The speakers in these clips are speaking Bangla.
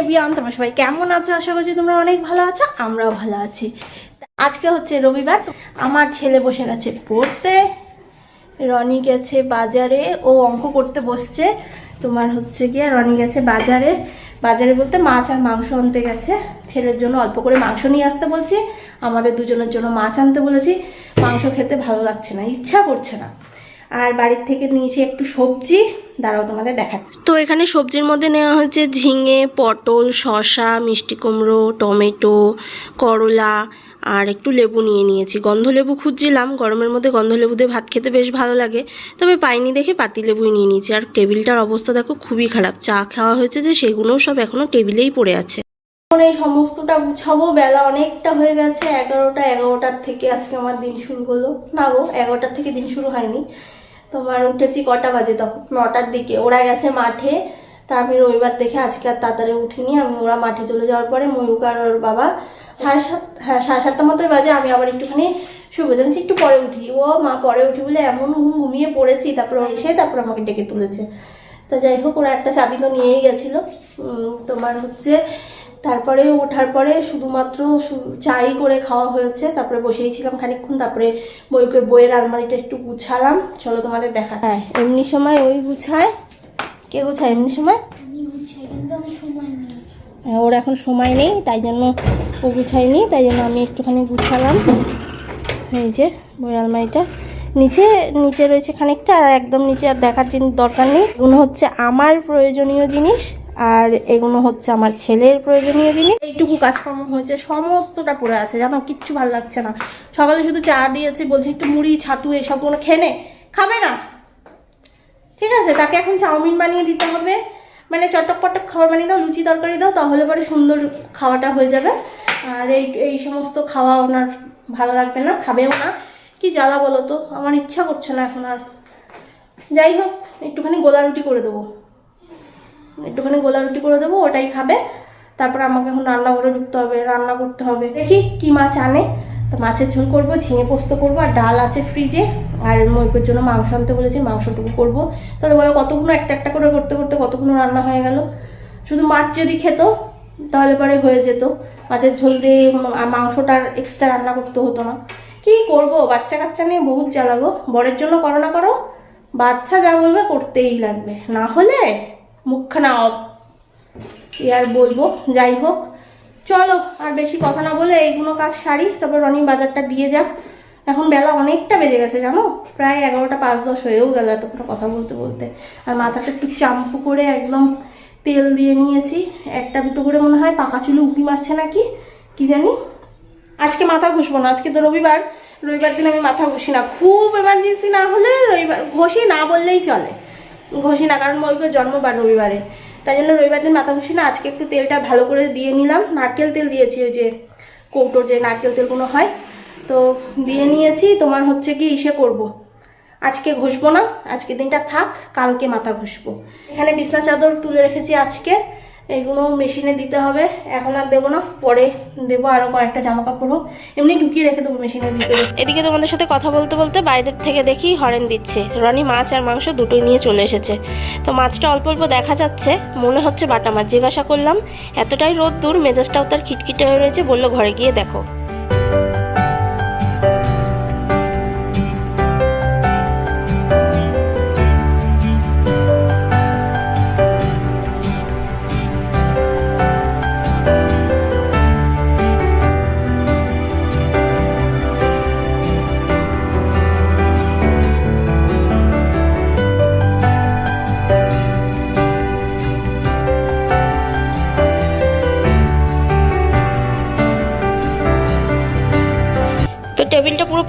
এভিয়ান তোমরা সবাই কেমন আছো? আশা করছি তোমরা অনেক ভালো আছো, আমরাও ভালো আছি। আজকে হচ্ছে রবিবার, আমার ছেলে বসে গেছে পড়তে, রনি গেছে বাজারে, ও অঙ্ক করতে বসছে। তোমার হচ্ছে গিয়ে রনি গেছে বাজারে। বাজারে বলতে মাছ আর মাংস আনতে গেছে। ছেলের জন্য অল্প করে মাংস নিয়ে আসতে বলছি। আমাদের দুজনের জন্য মাছ আনতে বলেছি। মাংস খেতে ভালো লাগছে না, ইচ্ছা করছে না। আর বাড়ির থেকে নিয়েছি একটু সবজি। দাঁড়াও তোমাদের দেখা তো এখানে সবজির মধ্যে নেওয়া হয়েছে ঝিঙে, পটল, শসা, মিষ্টি কুমড়ো, টমেটো, করলা আর একটু লেবু নিয়ে নিয়েছি। গন্ধ লেবু খুঁজছিলাম, গরমের মধ্যে গন্ধ লেবু দিয়ে ভাত খেতে বেশ ভালো লাগে। তবে পাইনি দেখে পাতি লেবুই নিয়ে নিয়েছি। আর টেবিলটার অবস্থা দেখো খুবই খারাপ। চা খাওয়া হয়েছে যে, সেগুলোও সব এখনও টেবিলেই পড়ে আছে। এখন এই সমস্তটা গুছাবো। বেলা অনেকটা হয়ে গেছে, এগারোটা, এগারোটার থেকে আজকে আমার দিন শুরু হলো। না গো, এগারোটার থেকে দিন শুরু হয়নি। তোমার উঠেছি কটা বাজে তখন? নটার দিকে। ওরা গেছে মাঠে। তা আমি রবিবার দেখে আজকে আর তাড়াতাড়ি উঠিনি। আমি ওরা মাঠে চলে যাওয়ার পরে ময়ূক আর ওর বাবা সাড়ে সাত হ্যাঁ সাড়ে সাতটা মতোই বাজে। আমি আবার একটুখানি শুভ জানছি একটু পরে উঠি। ও, মা, পরে উঠি বলে এমন ঘুম ঘুমিয়ে পড়েছি। তারপর এসে তারপর আমাকে ডেকে তুলেছে। তা যাই হোক, ওরা একটা চাবি তো নিয়েই গেছিল। তোমার হচ্ছে তারপরে ওঠার পরে শুধুমাত্র চাই করে খাওয়া হয়েছে তারপরে বসেই ছিলাম খানিকক্ষণ তারপরে ময়ূকের বইয়ের আলমারিটা একটু গুছালাম। চলো তোমাদের দেখা হ্যাঁ এমনি সময় ওই গুছায়। কে গুছায় এমনি সময়? আমি বুঝছি কিন্তু আমি সময় নেই। হ্যাঁ, ওর এখন সময় নেই তাই জন্য ও গুছায়নি তাই জন্য আমি একটুখানি গুছালাম। এই যে বইয়ের আলমারিটা। নিচে নিচে রয়েছে খানিকটা আর একদম নিচে আর দেখার জিনিস দরকার নেই। এগুলো হচ্ছে আমার প্রয়োজনীয় জিনিস আর এগুলো হচ্ছে আমার ছেলের প্রয়োজনীয় জিনিস। এইটুকু কাজকর্ম হয়েছে, সমস্তটা পড়ে আছে, জানো, কিচ্ছু ভালো লাগছে না। সকালে শুধু চা দিয়েছে, বলছি একটু মুড়ি, ছাতু এসব কোনো খেয়ে নে খাবে না। ঠিক আছে, তাকে এখন চাউমিন বানিয়ে দিতে হবে। মানে চটক পটক খাবার বানিয়ে দাও, লুচি তরকারি দাও, তাহলে পরে সুন্দর খাওয়াটা হয়ে যাবে। আর এই এই সমস্ত খাওয়া ওনার ভালো লাগবে না, খাবেও না। কি জ্বালা বলো তো, আমার ইচ্ছা করছে না এখন আর। যাই হোক, একটুখানি গোলা রুটি করে দেবো। একটুখানি গোলা রুটি করে দেবো, ওটাই খাবে। তারপর আমাকে এখন রান্না করে ঢুকতে হবে, রান্না করতে হবে। দেখি কি মাছ আনে। তো মাছের ঝোল করব, ঝিঙে পোস্ত করব, আর ডাল আছে ফ্রিজে আর ময়ূকের জন্য মাংস আনতে বলেছি, মাংসটুকু করব। তাহলে বলো কতগুলো একটা একটা করে করতে করতে কতগুলো রান্না হয়ে গেল? শুধু মাছ যদি খেত, তাহলে পরে হয়ে যেত। মাছের ঝোল দিয়ে মাংসটার এক্সট্রা রান্না করতে হতো না। কি করব? বাচ্চা কাচ্চা নিয়ে বহুত জ্বালাগো বরের জন্য করো না করো, বাচ্চা যা বলবে করতেই লাগবে। না হলে মুখখানা অফ। কি আর বলব? যাই হোক। চলো, আর বেশি কথা না বলে এইগুলো কাজ সারি, তারপর রনি বাজারটা দিয়ে যাক। এখন বেলা অনেকটা বেজে গেছে, জানো? প্রায় এগারোটা পাঁচ দশ হয়েও গেল এতক্ষণ কথা বলতে বলতে। আর মাথাটা একটু চাম্পু করে একদম তেল দিয়ে নিয়েছি। একটা দুটো করে মনে হয় পাকা চুলে উঁকি মারছে নাকি? কি জানি? আজকে মাথা ঘষবো না, আজকে তো রবিবার। রবিবার দিন আমি মাথা ঘষি না। খুব এমার্জেন্সি না হলে রবিবার, ঘষি না বললেই চলে। ঘষি না, কারণ ময়ূকের জন্মবার রবিবারে। তাই জন্য রবিবার দিন মাথা ঘষি না, আজকে একটু তেলটা ভালো করে দিয়ে নিলাম। নারকেল তেল দিয়েছি, ওই যে কৌটোর যে নারকেল তেলগুলো হয়। তো দিয়ে নিয়েছি, তোমার হচ্ছে কি ইসে করব। আজকে ঘষবো না আজকে দিনটা থাক, কালকে মাথা ঘষবো। এখানে বিছনা চাদর তুলে রেখেছি আজকে। এগুলো মেশিনে দিতে হবে। এখন আর দেবো না, পরে দেবো আরও কয়েকটা জামা কাপড় হোক। এমনি ঢুকিয়ে রেখে দেবো মেশিনের ভিতরে। এদিকে তোমাদের সাথে কথা বলতে বলতে বাইরের থেকে দেখি হরেন দিচ্ছে। রনি মাছ আর মাংস দুটোই নিয়ে চলে এসেছে। তো মাছটা অল্প অল্প দেখা যাচ্ছে, মনে হচ্ছে বাটা মাছ। জিজ্ঞাসা করলাম, এতটাই রোদ দূর মেজাজটাও তার খিটখিটে হয়ে রয়েছে, বলল ঘরে গিয়ে দেখো।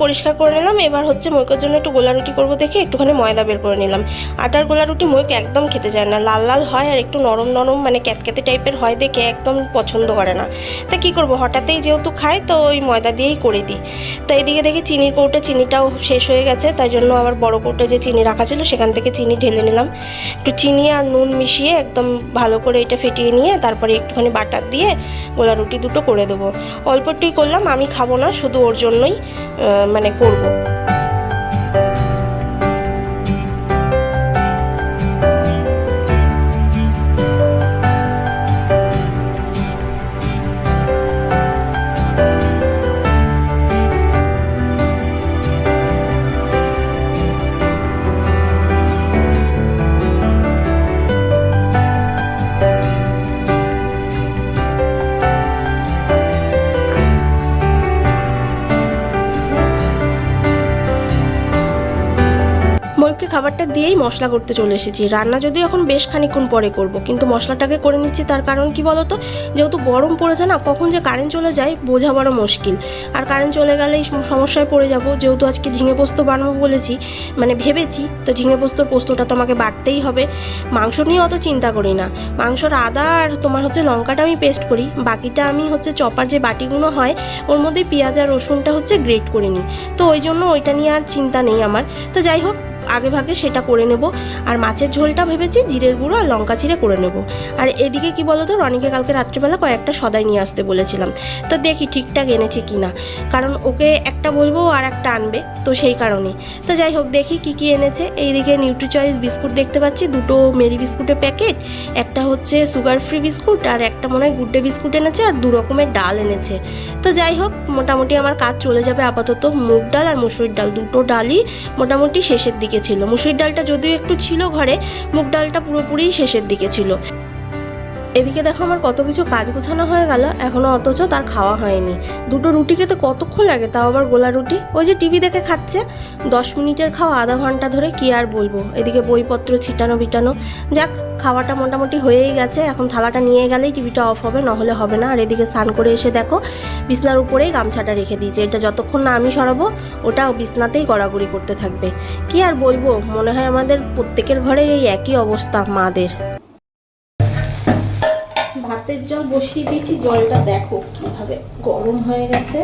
পরিষ্কার করে নিলাম। এবার হচ্ছে ময়ূকের জন্য একটু গোলা রুটি করব দেখে একটুখানি ময়দা বের করে নিলাম। আটার গোলা রুটি ময়ূক একদম খেতে চায় না। লাল লাল হয় আর একটু নরম নরম মানে ক্যাতক্যাতে টাইপের হয় দেখে একদম পছন্দ করে না। তা কী করব? হঠাৎই যেহেতু খায় তো ওই ময়দা দিয়েই করে দিই। তো এদিকে দেখি চিনির কৌটো, চিনিটাও শেষ হয়ে গেছে। তাই জন্য আবার বড় কৌটো যে চিনি রাখা ছিল সেখান থেকে চিনি ঢেলে নিলাম। একটু চিনি আর নুন মিশিয়ে একদম ভালো করে এটা ফেটিয়ে নিয়ে তারপরে একটুখানি বাটার দিয়ে গোলা রুটি দুটো করে দেবো। অল্প একটুই করলাম, আমি খাব না, শুধু ওর জন্যই মানে করব। ময়ূরকে খাবারটা দিয়েই মশলা করতে চলে এসেছি। রান্না যদিও এখন বেশ খানিক্ষণ পরে করব, কিন্তু মশলাটাকে করে নিচ্ছি তার কারণ কি বলতো? যেহেতু গরম পড়েছে না, কখন যে কারেন্ট চলে যায় বোঝা বড় মুশকিল। আর কারেন্ট চলে গেলেই সমস্যায় পড়ে যাব। যেহেতু আজকে ঝিঙে পোস্ত বানাবো বলেছি মানে ভেবেছি, তো ঝিঙে পোস্তর পোস্তটা তো আমাকে বাটতেই হবে। মাংস নিয়ে অত চিন্তা করি না। মাংসর আদা আর তোমার হচ্ছে লঙ্কাটা আমি পেস্ট করি। বাকিটা আমি হচ্ছে চপার যে বাটিগুলো হয়, ওর মধ্যে পেঁয়াজ আর রসুনটা হচ্ছে গ্রেট করে নিই। তো ওই জন্য ওইটা নিয়ে আর চিন্তা নেই আমার। তো যাই হোক আগে ভাগে সেটা করে নেব। আর মাছের ঝোলটা ভেবেছি জিরের গুঁড়ো আর লঙ্কা চিড়ে করে নেব। আর এদিকে কি বলতো, রনিকে কালকে রাত্রিবেলা কয়েকটা সদাই নিয়ে আসতে বলেছিলাম। তো দেখি ঠিকঠাক এনেছে কি না কারণ ওকে একটা বলব আর একটা আনবে, তো সেই কারণে। তো যাই হোক, দেখি কি কি এনেছে। এইদিকে নিউট্রি চয়েস বিস্কুট দেখতে পাচ্ছি, দুটো মেরি বিস্কুটের প্যাকেট, একটা হচ্ছে সুগার ফ্রি বিস্কুট আর একটা মনে হয় গুড ডে বিস্কুট এনেছে আর দু রকমের ডাল এনেছে। তো যাই হোক, মোটামুটি আমার কাজ চলে যাবে আপাতত। মুগ ডাল আর মুসুরির ডাল, দুটো ডালই মোটামুটি শেষের দিকে ছিল। মুসুর ডালটা যদিও একটু ছিল ঘরে মুগ ডালটা পুরোপুরি শেষের দিকে ছিল। এদিকে দেখো আমার কত কিছু কাজ গোছানো হয়ে গেল, এখনও অথচ তার খাওয়া হয়নি। দুটো রুটি খেতে কতক্ষণ লাগে, তাও আবার গোলা রুটি? ওই যে টিভি দেখে খাচ্ছে। দশ মিনিটের খাওয়া আধা ঘণ্টা ধরে কি আর বলব? এদিকে বইপত্র ছিটানো বিটানো। যাক, খাওয়াটা মোটামুটি হয়েই গেছে। এখন থালাটা নিয়ে গেলেই টিভিটা অফ হবে, নহলে হবে না। আর এদিকে স্নান করে এসে দেখো, বিছনার উপরেই গামছাটা রেখে দিয়েছে। এটা যতক্ষণ না আমি সরাবো ওটা বিছনাতেই গড়াগড়ি করতে থাকবে। কি আর বলব? মনে হয় আমাদের প্রত্যেকের ঘরে এই একই অবস্থা, মাদের। ভাতের জল বসিয়ে দিয়েছি, জলটা দেখো কীভাবে গরম হয়ে গেছে।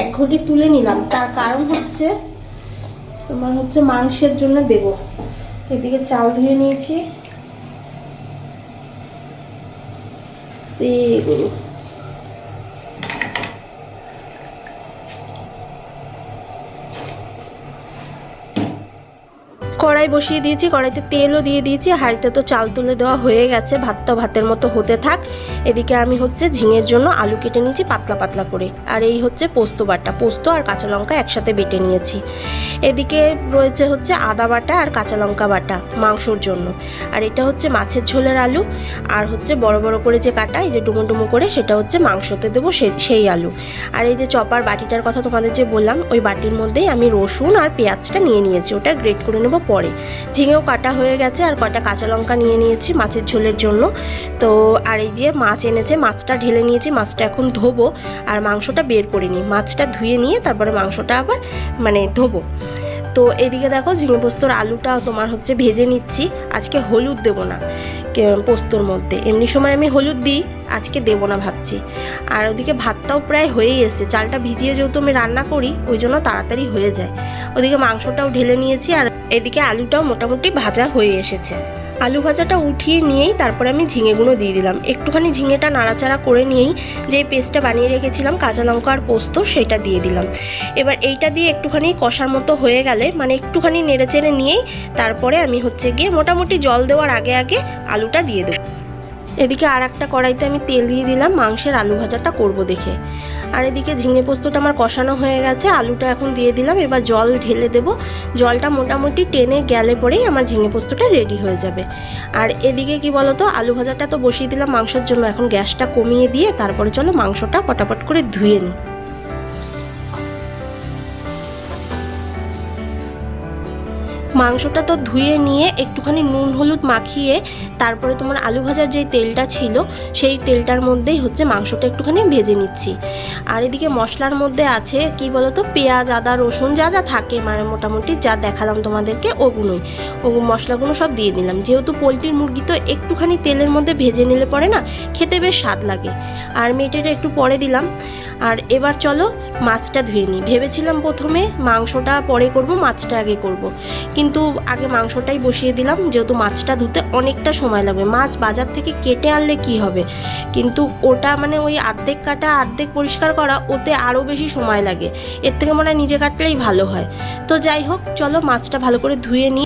এক ঘটি তুলে নিলাম। তার কারণ হচ্ছে, তোমার হচ্ছে মাংসের জন্য দেব। এদিকে চাল ধুয়ে নিয়েছি। সে কড়াই বসিয়ে দিয়েছি, কড়াইতে তেলও দিয়ে দিয়েছি, হাঁড়িতে তো চাল তুলে দেওয়া হয়ে গেছে ভাতটা ভাতের মতো হতে থাক। এদিকে আমি হচ্ছে ঝিঙের জন্য আলু কেটে নিয়েছি পাতলা পাতলা করে। আর এই হচ্ছে পোস্ত বাটা, পোস্ত আর কাঁচা লঙ্কা একসাথে বেটে নিয়েছি। এদিকে রয়েছে হচ্ছে আদা বাটা আর কাঁচা লঙ্কা বাটা মাংসর জন্য। আর এটা হচ্ছে মাছের ঝোলের আলু। আর হচ্ছে বড় বড় করে যে কাটা, এই যে ডুমো ডুমো করে, সেটা হচ্ছে মাংসতে দেবো সেই আলু। আর এই যে চপার বাটিটার কথা তোমাদের যে বললাম, ওই বাটির মধ্যেই আমি রসুন আর পেঁয়াজটা নিয়ে নিয়েছি, ওটা গ্রেট করে নেব পরে। ঝিঙেও কাটা হয়ে গেছে আর কটা কাঁচা লঙ্কা নিয়ে নিয়েছি মাছের ঝোলের জন্য। তো আর এই যে মাছ এনেছে, মাছটা ঢেলে নিয়েছি, মাছটা এখন ধোবো আর মাংসটা বের করে নিই। মাছটা ধুয়ে নিয়ে তারপরে মাংসটা আবার মানে ধোবো। তো এদিকে দেখো ঝিঙে পোস্তর আলুটা তোমার হচ্ছে ভেজে নিচ্ছি। আজকে হলুদ দেবো না পোস্তর মধ্যে। এমনি সময় আমি হলুদ দিই, আজকে দেবো না ভাবছি। আর ওদিকে ভাতটাও প্রায় হয়েই এসছে। চালটা ভিজিয়ে যেহেতু আমি রান্না করি, ওই জন্য তাড়াতাড়ি হয়ে যায়। ওদিকে মাংসটাও ঢেলে নিয়েছি আর এদিকে আলুটাও মোটামুটি ভাজা হয়ে এসেছে। আলু ভাজাটা উঠিয়ে নিয়েই তারপরে আমি ঝিঙেগুলো দিয়ে দিলাম। একটুখানি ঝিঙেটা নাড়াচাড়া করে নিয়েই যে পেস্টটা বানিয়ে রেখেছিলাম, কাঁচা লঙ্কা আর পোস্ত, সেটা দিয়ে দিলাম। এবার এইটা দিয়ে একটুখানি কষার মতো হয়ে গেলে মানে একটুখানি নেড়ে চেড়ে নিয়েই তারপরে আমি হচ্ছে গিয়ে মোটামুটি জল দেওয়ার আগে আগে আলুটা দিয়ে দেবো। এদিকে আর একটা কড়াইতে আমি তেল দিয়ে দিলাম, মাংসের আলু ভাজাটা করব দেখে। আর এদিকে ঝিঙে পোস্তটা আমার কষানো হয়ে গেছে, আলুটা এখন দিয়ে দিলাম, এবার জল ঢেলে দেব। জলটা মোটামুটি টেনে গেলে পরেই আমার ঝিঙে পোস্তটা রেডি হয়ে যাবে। আর এদিকে কি বলতো, আলু ভাজাটা তো বসিয়ে দিলাম মাংসের জন্য, এখন গ্যাসটা কমিয়ে দিয়ে তারপরে চলো মাংসটা পটাপট করে ধুয়ে নিই। মাংসটা তো ধুয়ে নিয়ে একটুখানি নুন, হলুদ মাখিয়ে তারপরে তোমার আলু ভাজার যে তেলটা ছিল, সেই তেলটার মধ্যেই হচ্ছে মাংসটা একটুখানি ভেজে নিচ্ছি। আর এদিকে মশলার মধ্যে আছে, কি বলতো, পেঁয়াজ, আদা, রসুন যা যা থাকে মানে মোটামুটি যা দেখালাম তোমাদেরকে, ওগুলোই। ও মশলাগুলো সব দিয়ে দিলাম। যেহেতু পোলট্রির মুরগি তো একটুখানি তেলের মধ্যে ভেজে নিলে পরে না, খেতে বেশ স্বাদ লাগে। আর মেটেটা একটু পরে দিলাম। আর এবার চলো মাছটা ধুয়ে নিই। ভেবেছিলাম প্রথমে মাংসটা পরে করব, মাছটা আগে করব। কিন্তু আগে মাংসটাই বসিয়ে দিলাম, যেহেতু মাছটা ধুতে অনেকটা সময় লাগবে। মাছ বাজার থেকে কেটে আনলে কি হবে? কিন্তু ওটা মানে ওই আর্ধেক কাটা আর্ধেক পরিষ্কার করা, ওতে আরও বেশি সময় লাগে। এর থেকে মনে হয় নিজে কাটলেই ভালো হয়। তো যাই হোক, চলো মাছটা ভালো করে ধুয়ে নিই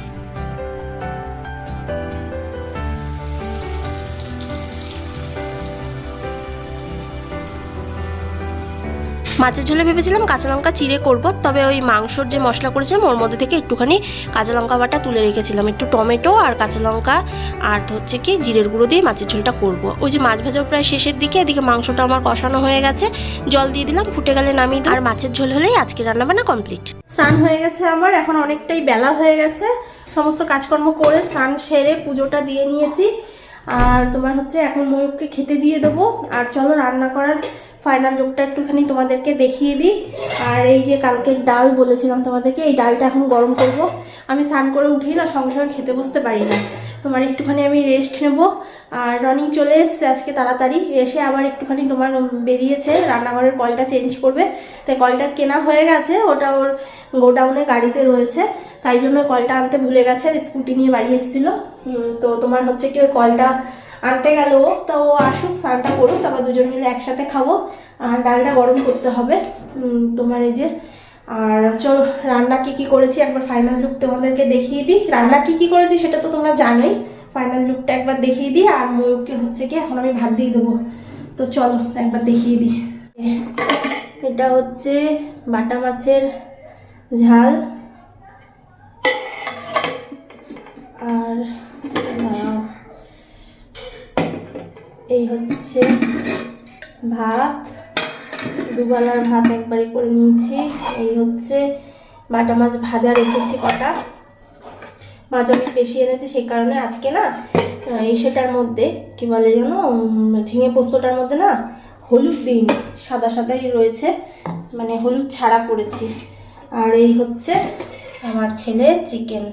মাছের ঝোলে ভেবেছিলাম কাঁচা লঙ্কা চিড়ে করব, তবে ওই মাংসর যে মশলা করেছিলাম, ওর মধ্যে থেকে একটুখানি কাঁচা লঙ্কা বাটা তুলে রেখেছিলাম। একটু টমেটো আর কাঁচা লঙ্কা আর হচ্ছে কি জিরের গুঁড়ো দিয়ে মাছের ঝোলটা করব। ওই যে মাছ ভাজাও প্রায় শেষের দিকে, এদিকে মাংসটা আমার কষানো হয়ে গেছে। জল দিয়ে দিলাম, ফুটে গেলে দিই। আর মাছের ঝোল হলেই আজকে রান্নাবান্না কমপ্লিট। স্নান হয়ে গেছে আমার, এখন অনেকটাই বেলা হয়ে গেছে। সমস্ত কাজকর্ম করে স্নান সেরে পুজোটা দিয়ে নিয়েছি। আর তোমার হচ্ছে এখন ময়ূরকে খেতে দিয়ে দেবো। আর চলো রান্না করার ফাইনাল লুকটা একটুখানি তোমাদেরকে দেখিয়ে দিই। আর এই যে কালকের ডাল বলেছিলাম তোমাদেরকে, এই ডালটা এখন গরম করব। আমি স্নান করে উঠেই না, সঙ্গে সঙ্গে খেতে বসতে পারি না। তোমার একটুখানি আমি রেস্ট নেব। আর রনি চলে এসছে আজকে তাড়াতাড়ি। এসে আবার একটুখানি তোমার বেরিয়েছে, রান্নাঘরের কলটা চেঞ্জ করবে। তাই কলটা কেনা হয়ে গেছে, ওটা ওর গোডাউনে গাড়িতে রয়েছে। তাই জন্য কলটা আনতে ভুলে গেছে স্কুটি নিয়ে বাড়ি এসেছিল। তো তোমার হচ্ছে কি ওই কলটা আনতে গেল ও, তো ও আসুক, স্নানটা করুক, তারপর দুজন মিলে একসাথে খাব। আর ডালটা গরম করতে হবে। তোমার এই যে, আর চলো, রান্না কি কি করেছি একবার ফাইনাল লুক তোমাদেরকে দেখিয়ে দিই। রান্না কি কি করেছি সেটা তো তোমরা জানোই। ফাইনাল লুকটা একবার দেখিয়ে দিই, আর ময়ূরকে হচ্ছে কি এখন আমি ভাত দিয়ে দেবো। তো চলো, একবার দেখিয়ে দিই। এটা হচ্ছে বাটা মাছের ঝাল। এই হচ্ছে ভাত। দুবেলার ভাত একবারে করে নিয়েছি। এই হচ্ছে বাটা মাছ ভাজা রেখেছি কটা। মাছ আমি বেশি এনেছি সেই কারণে আজকে না এই সেটার মধ্যে, কি বলে যেন ঝিঙে পোস্তটার মধ্যে না, হলুদ দিন সাদা সাদাই রয়েছে মানে হলুদ ছাড়া করেছি। আর এই হচ্ছে আমার ছেলে চিকেন।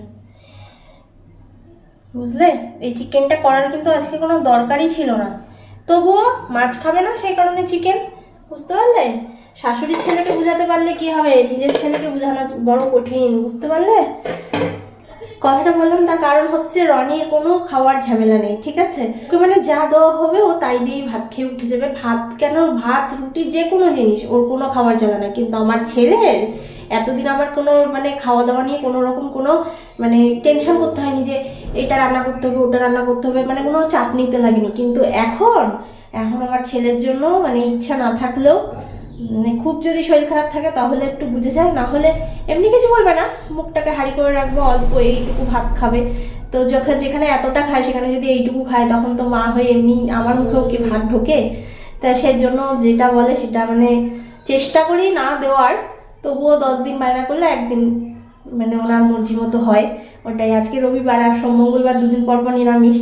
বুঝলে? এই চিকেনটা করার কিন্তু আজকে কোনো দরকারই ছিল না। তবুও মাছ খাবে না, সেই কারণে চিকেন বুঝতে পারলে? শাশুড়ির ছেলেকে বোঝাতে পারলে কি হবে? নিজের ছেলেকে বোঝানো বড় কঠিন, বুঝতে পারলে? কথাটা বললাম, তার কারণ হচ্ছে রনির কোনো খাওয়ার ঝামেলা নেই, ঠিক আছে? ওকে মানে যা দেওয়া হবে ও তাই দিয়েই ভাত খেয়ে উঠে যাবে। ভাত কেন? ভাত, রুটি, যে কোনো জিনিস, ওর কোনো খাওয়ার জ্বালা নাই। কিন্তু আমার ছেলের এতদিন আমার কোনো মানে খাওয়া দাওয়া নিয়ে কোনো রকম কোনো মানে টেনশন করতে হয়নি যে এটা রান্না করতে হবে, ওটা রান্না করতে হবে মানে কোনো চাপ নিতে লাগেনি। কিন্তু এখন এখন আমার ছেলের জন্য মানে ইচ্ছা না থাকলেও মানে খুব যদি শরীর খারাপ থাকে তাহলে একটু বুঝে যায়, না হলে এমনি কিছু বলবে না। মুখটাকে হাড়ি করে রাখব, অল্প এইটুকু ভাত খাবে। তো যখন যেখানে এতটা খায়, সেখানে যদি এইটুকু খায়, তখন তো মা হয়ে এমনি আমার মুখেও কি ভাত ঢোকে? তা সেজন্য যেটা বলে সেটা মানে চেষ্টা করি না দেওয়ার। তবুও দশ দিন বায়না করলে একদিন মানে ওনার মর্জি মতো হয়। ওটাই। আজকে রবিবার আর সোম মঙ্গলবার দুদিন পর পর নিরামিষ।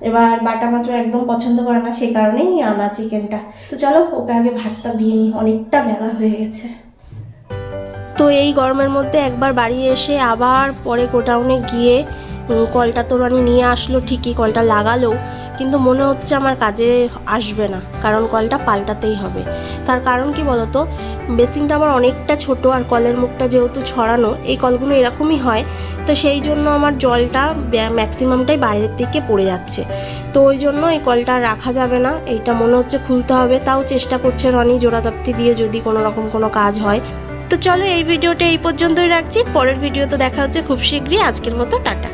এবার বাটা মাছও একদম পছন্দ করে না, সেই কারণেই আনা চিকেনটা। তো চলো, ওকে আগে ভাতটা দিয়ে নিই। অনেকটা বেলা হয়ে গেছে। তো এই গরমের মধ্যে একবার বাড়ি এসে আবার পরে গোটাউনে গিয়ে কলটা তো রানি নিয়ে আসলো, ঠিকই কলটা লাগালো, কিন্তু মনে হচ্ছে আমার কাজে আসবে না, কারণ কলটা পাল্টাতেই হবে। তার কারণ কি বলতো, বেসিনটা আমার অনেকটা ছোট আর কলের মুখটা যেহেতু ছড়ানো, এই কলগুলো এরকমই হয়, তো সেই জন্য আমার জলটা ম্যাক্সিমামটাই বাইরের দিকে পড়ে যাচ্ছে। তো ওই জন্য এই কলটা রাখা যাবে না, এইটা মনে হচ্ছে খুলতে হবে, তাও চেষ্টা করছে রনি জোড়াতাপ্তি দিয়ে যদি কোনো রকম কোনো কাজ হয়। তো চলো এই ভিডিওটা এই পর্যন্তই রাখছি, পরের ভিডিওতে দেখা হচ্ছে খুব শীঘ্রই, আজকের মতো টাটা।